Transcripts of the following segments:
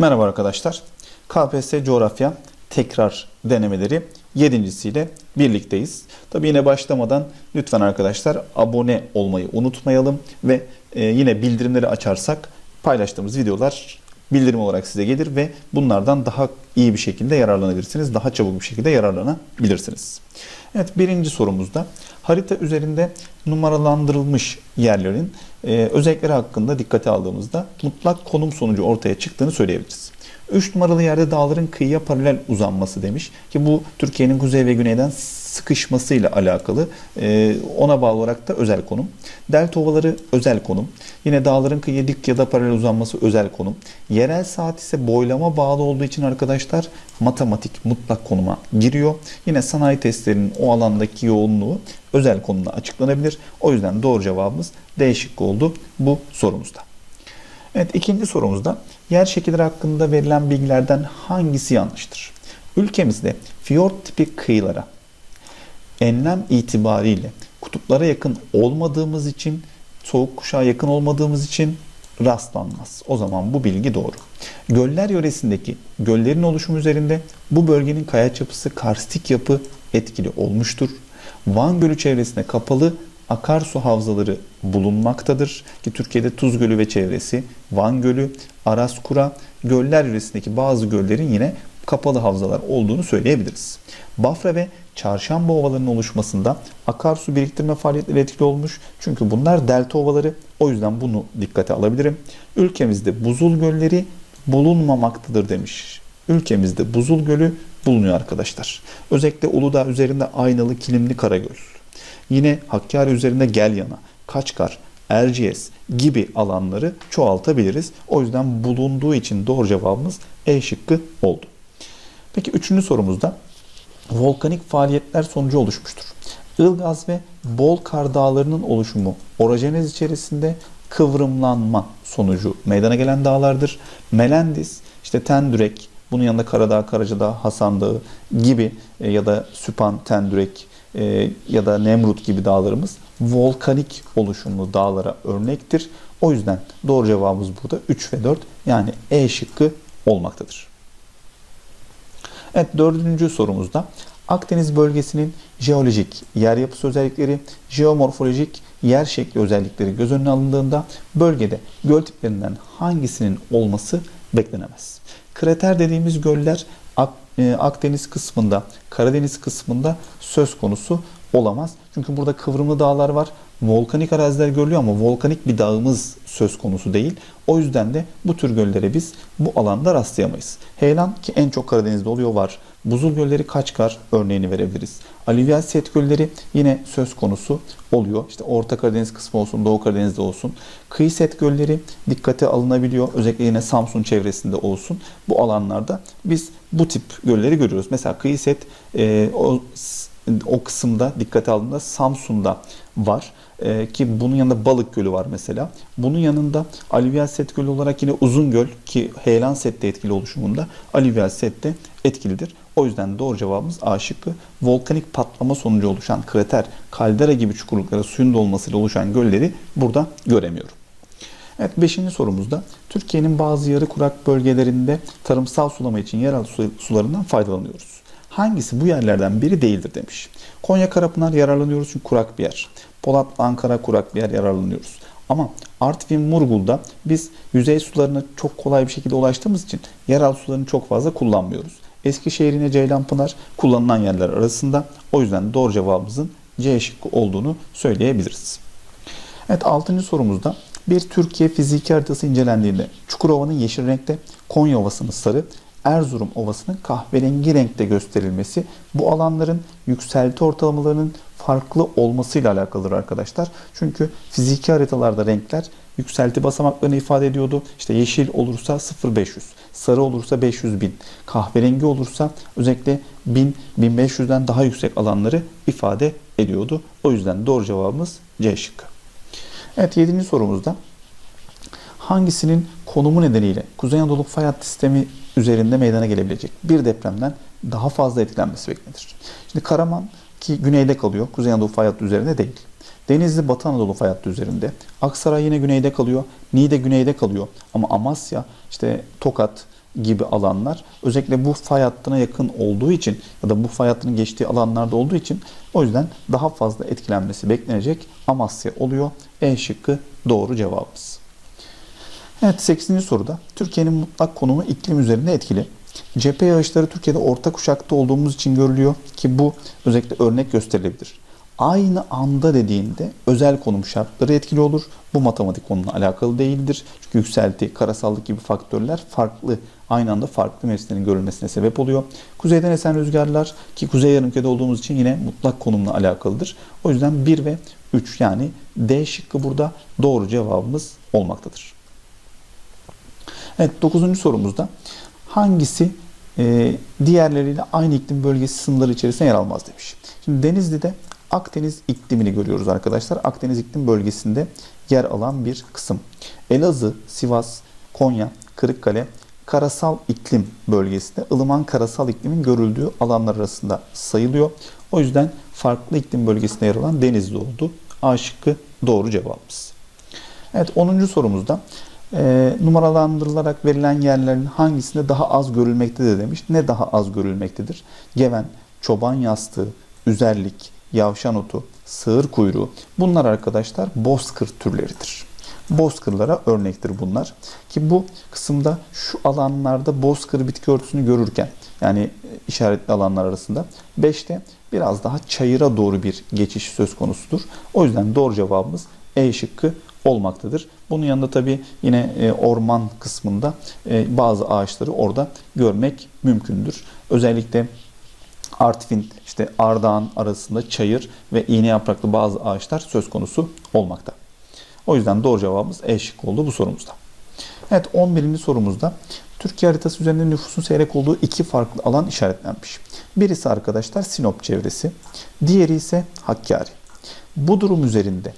Merhaba arkadaşlar. KPSS coğrafya tekrar denemeleri yedincisiyle birlikteyiz. Tabi yine başlamadan lütfen arkadaşlar abone olmayı unutmayalım ve e, yine bildirimleri açarsak paylaştığımız videolar bildirim olarak size gelir ve bunlardan daha iyi bir şekilde yararlanabilirsiniz. Daha çabuk bir şekilde yararlanabilirsiniz. Evet birinci sorumuzda harita üzerinde numaralandırılmış yerlerin e, özellikleri hakkında dikkate aldığımızda mutlak konum sonucu ortaya çıktığını söyleyebiliriz. 3 numaralı yerde dağların kıyıya paralel uzanması demiş ki bu Türkiye'nin kuzey ve güneyden sıkışmasıyla alakalı e, ona bağlı olarak da özel konum. Delta ovaları özel konum. Yine dağların kıyıya dik ya da paralel uzanması özel konum. Yerel saat ise boylama bağlı olduğu için arkadaşlar matematik mutlak konuma giriyor. Yine sanayi testlerinin o alandaki yoğunluğu özel konumda açıklanabilir. O yüzden doğru cevabımız D şıkkı oldu bu sorumuzda. Evet ikinci sorumuzda yer şekilleri hakkında verilen bilgilerden hangisi yanlıştır? Ülkemizde fiyort tipi kıyılara enlem itibariyle kutuplara yakın olmadığımız için soğuk kuşağa yakın olmadığımız için rastlanmaz. O zaman bu bilgi doğru. Göller yöresindeki göllerin oluşumu üzerinde bu bölgenin kaya yapısı karstik yapı etkili olmuştur. Van Gölü çevresine kapalı akarsu havzaları bulunmaktadır. Ki Türkiye'de Tuz Gölü ve çevresi, Van Gölü, Araskura, göller yöresindeki bazı göllerin yine kapalı havzalar olduğunu söyleyebiliriz. Bafra ve çarşamba ovalarının oluşmasında akarsu biriktirme faaliyetleri etkili olmuş. Çünkü bunlar delta ovaları. O yüzden bunu dikkate alabilirim. Ülkemizde buzul gölleri bulunmamaktadır demiş. Ülkemizde buzul gölü bulunuyor arkadaşlar. Özellikle Uludağ üzerinde Aynalı, Kilimli, Karagöl. Yine Hakkari üzerinde Gelyana, Kaçkar, Erciyes gibi alanları çoğaltabiliriz. O yüzden bulunduğu için doğru cevabımız E şıkkı oldu. Peki üçüncü sorumuzda volkanik faaliyetler sonucu oluşmuştur. Ilgaz ve Bol Kar Dağları'nın oluşumu orojenez içerisinde kıvrımlanma sonucu meydana gelen dağlardır. Melendis, işte Tendürek, bunun yanında Karadağ, Karacadağ, Hasan Dağı gibi e, ya da Süpan, Tendürek e, ya da Nemrut gibi dağlarımız volkanik oluşumlu dağlara örnektir. O yüzden doğru cevabımız burada 3 ve 4 yani E şıkkı olmaktadır. Evet dördüncü sorumuzda Akdeniz bölgesinin jeolojik yer yapısı özellikleri, jeomorfolojik yer şekli özellikleri göz önüne alındığında bölgede göl tiplerinden hangisinin olması beklenemez. Krater dediğimiz göller e, Akdeniz kısmında, Karadeniz kısmında söz konusu olamaz. Çünkü burada kıvrımlı dağlar var. Volkanik araziler görülüyor ama volkanik bir dağımız söz konusu değil. O yüzden de bu tür göllere biz bu alanda rastlayamayız. Heyelan ki en çok Karadeniz'de oluyor var. Buzul gölleri Kaçkar örneğini verebiliriz. Alüvyal set gölleri yine söz konusu oluyor. İşte Orta Karadeniz kısmı olsun, Doğu Karadeniz'de olsun. Kıyı set gölleri dikkate alınabiliyor. Özellikle yine Samsun çevresinde olsun. Bu alanlarda biz bu tip gölleri görüyoruz. Mesela kıyı set e, o o kısımda dikkate aldığında Samsun'da var. Ee, ki bunun yanında Balık Gölü var mesela. Bunun yanında alüvyal set gölü olarak yine Uzungöl ki Heyelan sette etkili oluşumunda alüvyal sette etkilidir. O yüzden doğru cevabımız A şıkkı. Volkanik patlama sonucu oluşan krater, kaldera gibi çukurluklara suyun dolmasıyla oluşan gölleri burada göremiyorum. Evet 5. sorumuzda Türkiye'nin bazı yarı kurak bölgelerinde tarımsal sulama için yeraltı sularından faydalanıyoruz. Hangisi bu yerlerden biri değildir demiş. Konya Karapınar yararlanıyoruz çünkü kurak bir yer. Polatlı Ankara kurak bir yer yararlanıyoruz. Ama Artvin Murgul'da biz yüzey sularına çok kolay bir şekilde ulaştığımız için yeraltı sularını çok fazla kullanmıyoruz. Eskişehir yine Ceylanpınar kullanılan yerler arasında. O yüzden doğru cevabımızın C şıkkı olduğunu söyleyebiliriz. Evet 6. sorumuzda bir Türkiye fiziki haritası incelendiğinde Çukurova'nın yeşil renkte, Konya Ovası'nın sarı, Erzurum Ovası'nın kahverengi renkte gösterilmesi bu alanların yükselti ortalamalarının farklı olmasıyla alakalıdır arkadaşlar. Çünkü fiziki haritalarda renkler yükselti basamaklarını ifade ediyordu. İşte yeşil olursa 0500, sarı olursa 500 bin, kahverengi olursa özellikle 1000, 1500'den daha yüksek alanları ifade ediyordu. O yüzden doğru cevabımız C şıkkı. Evet 7. sorumuzda hangisinin konumu nedeniyle Kuzey Anadolu fay hattı sistemi üzerinde meydana gelebilecek bir depremden daha fazla etkilenmesi beklenir. Şimdi Karaman ki güneyde kalıyor, Kuzey Anadolu fay hattı üzerinde değil. Denizli Batı Anadolu fay hattı üzerinde. Aksaray yine güneyde kalıyor. Niğde güneyde kalıyor. Ama Amasya, işte Tokat, gibi alanlar özellikle bu fay hattına yakın olduğu için ya da bu fay hattının geçtiği alanlarda olduğu için o yüzden daha fazla etkilenmesi beklenecek Amasya oluyor. E şıkkı doğru cevabımız. Evet 8. soruda Türkiye'nin mutlak konumu iklim üzerinde etkili. Cephe yağışları Türkiye'de orta kuşakta olduğumuz için görülüyor ki bu özellikle örnek gösterilebilir. Aynı anda dediğinde özel konum şartları etkili olur. Bu matematik onunla alakalı değildir. Çünkü yükselti, karasallık gibi faktörler farklı, aynı anda farklı mevsimlerin görülmesine sebep oluyor. Kuzeyden esen rüzgarlar ki kuzey yarımkürede olduğumuz için yine mutlak konumla alakalıdır. O yüzden 1 ve 3 yani D şıkkı burada doğru cevabımız olmaktadır. Evet 9. sorumuzda hangisi e, diğerleriyle aynı iklim bölgesi sınırları içerisinde yer almaz demiş. Şimdi Denizli'de Akdeniz iklimini görüyoruz arkadaşlar. Akdeniz iklim bölgesinde yer alan bir kısım. Elazığ, Sivas, Konya, Kırıkkale karasal iklim bölgesinde ılıman karasal iklimin görüldüğü alanlar arasında sayılıyor. O yüzden farklı iklim bölgesinde yer alan Denizli oldu. A şıkkı doğru cevabımız. Evet 10. sorumuzda e, numaralandırılarak verilen yerlerin hangisinde daha az görülmektedir demiş. Ne daha az görülmektedir? Geven, çoban yastığı, üzerlik, yavşan otu, sığır kuyruğu. Bunlar arkadaşlar bozkır türleridir. Bozkırlara örnektir bunlar. Ki bu kısımda şu alanlarda bozkır bitki örtüsünü görürken yani işaretli alanlar arasında 5'te biraz daha çayıra doğru bir geçiş söz konusudur. O yüzden doğru cevabımız E şıkkı olmaktadır. Bunun yanında tabi yine e, orman kısmında e, bazı ağaçları orada görmek mümkündür. Özellikle Artvin, işte Ardahan arasında çayır ve iğne yapraklı bazı ağaçlar söz konusu olmakta. O yüzden doğru cevabımız E şıkkı oldu bu sorumuzda. Evet 11. sorumuzda Türkiye haritası üzerinde nüfusun seyrek olduğu iki farklı alan işaretlenmiş. Birisi arkadaşlar Sinop çevresi, diğeri ise Hakkari. Bu durum üzerinde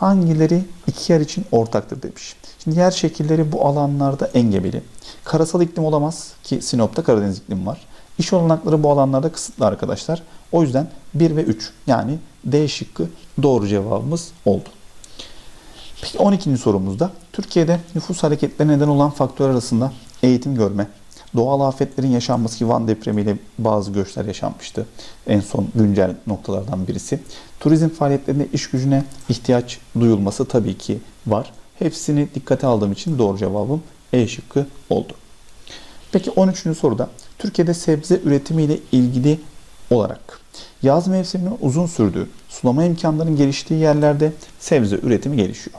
hangileri iki yer için ortaktır demiş. Şimdi yer şekilleri bu alanlarda engebeli. Karasal iklim olamaz ki Sinop'ta Karadeniz iklim var. İş olanakları bu alanlarda kısıtlı arkadaşlar. O yüzden 1 ve 3 yani D şıkkı doğru cevabımız oldu. Peki 12. sorumuzda Türkiye'de nüfus hareketlerine neden olan faktör arasında eğitim görme, doğal afetlerin yaşanması ki Van depremiyle bazı göçler yaşanmıştı. En son güncel noktalardan birisi. Turizm faaliyetlerinde iş gücüne ihtiyaç duyulması tabii ki var. Hepsini dikkate aldığım için doğru cevabım E şıkkı oldu. Peki 13. soruda Türkiye'de sebze üretimiyle ilgili olarak yaz mevsiminin uzun sürdüğü, sulama imkanlarının geliştiği yerlerde sebze üretimi gelişiyor.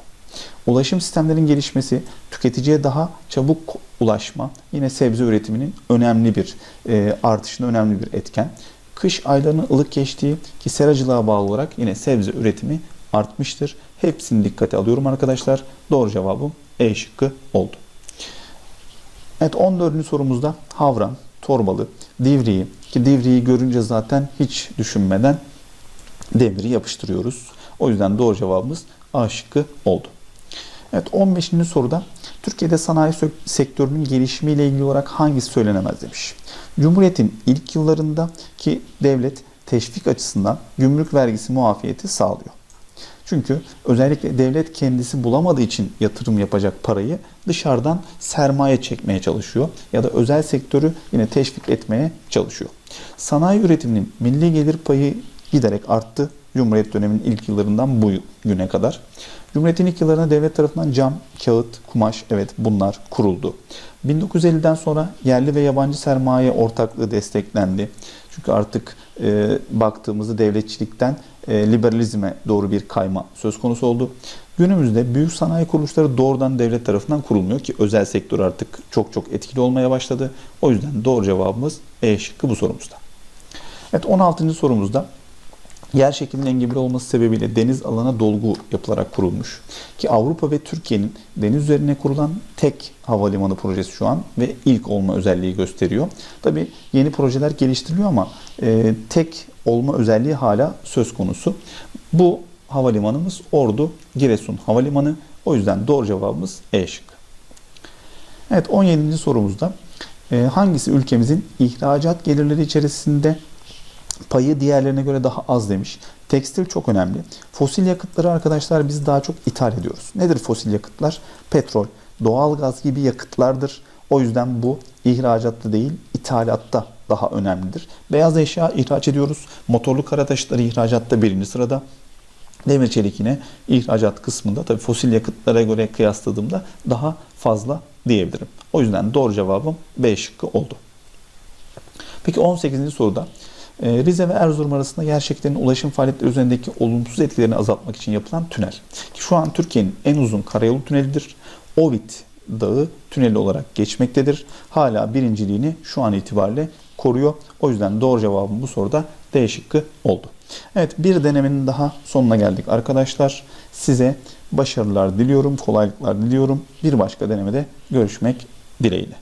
Ulaşım sistemlerinin gelişmesi, tüketiciye daha çabuk ulaşma yine sebze üretiminin önemli bir e, artışında önemli bir etken. Kış aylarının ılık geçtiği ki seracılığa bağlı olarak yine sebze üretimi artmıştır. Hepsini dikkate alıyorum arkadaşlar. Doğru cevabım E şıkkı oldu. Evet 14. sorumuzda Havran, Torbalı, Divriği ki Divriği görünce zaten hiç düşünmeden demiri yapıştırıyoruz. O yüzden doğru cevabımız A şıkkı oldu. Evet 15. soruda Türkiye'de sanayi sektörünün gelişimiyle ilgili olarak hangisi söylenemez demiş. Cumhuriyet'in ilk yıllarında ki devlet teşvik açısından gümrük vergisi muafiyeti sağlıyor. Çünkü özellikle devlet kendisi bulamadığı için yatırım yapacak parayı dışarıdan sermaye çekmeye çalışıyor ya da özel sektörü yine teşvik etmeye çalışıyor. Sanayi üretiminin milli gelir payı giderek arttı. Cumhuriyet döneminin ilk yıllarından bu güne kadar. Cumhuriyet'in ilk yıllarında devlet tarafından cam, kağıt, kumaş evet bunlar kuruldu. 1950'den sonra yerli ve yabancı sermaye ortaklığı desteklendi. Çünkü artık e, baktığımızda devletçilikten e, liberalizme doğru bir kayma söz konusu oldu. Günümüzde büyük sanayi kuruluşları doğrudan devlet tarafından kurulmuyor ki özel sektör artık çok çok etkili olmaya başladı. O yüzden doğru cevabımız E şıkkı bu sorumuzda. Evet 16. sorumuzda yer şeklinin engebeli olması sebebiyle deniz alana dolgu yapılarak kurulmuş. Ki Avrupa ve Türkiye'nin deniz üzerine kurulan tek havalimanı projesi şu an ve ilk olma özelliği gösteriyor. Tabi yeni projeler geliştiriliyor ama e, tek olma özelliği hala söz konusu. Bu havalimanımız Ordu Giresun Havalimanı. O yüzden doğru cevabımız E şıkkı. Evet 17. sorumuzda e, hangisi ülkemizin ihracat gelirleri içerisinde payı diğerlerine göre daha az demiş. Tekstil çok önemli. Fosil yakıtları arkadaşlar biz daha çok ithal ediyoruz. Nedir fosil yakıtlar? Petrol, doğalgaz gibi yakıtlardır. O yüzden bu ihracatta değil ithalatta daha önemlidir. Beyaz eşya ihraç ediyoruz. Motorlu kara taşıtları ihracatta birinci sırada. Demir çelik yine ihracat kısmında tabii fosil yakıtlara göre kıyasladığımda daha fazla diyebilirim. O yüzden doğru cevabım B şıkkı oldu. Peki 18. soruda Rize ve Erzurum arasında yer şeklinin ulaşım faaliyetleri üzerindeki olumsuz etkilerini azaltmak için yapılan tünel. Ki Şu an Türkiye'nin en uzun karayolu tünelidir. Ovid Dağı tüneli olarak geçmektedir. Hala birinciliğini şu an itibariyle koruyor. O yüzden doğru cevabım bu soruda D şıkkı oldu. Evet bir denemenin daha sonuna geldik arkadaşlar. Size başarılar diliyorum, kolaylıklar diliyorum. Bir başka denemede görüşmek dileğiyle.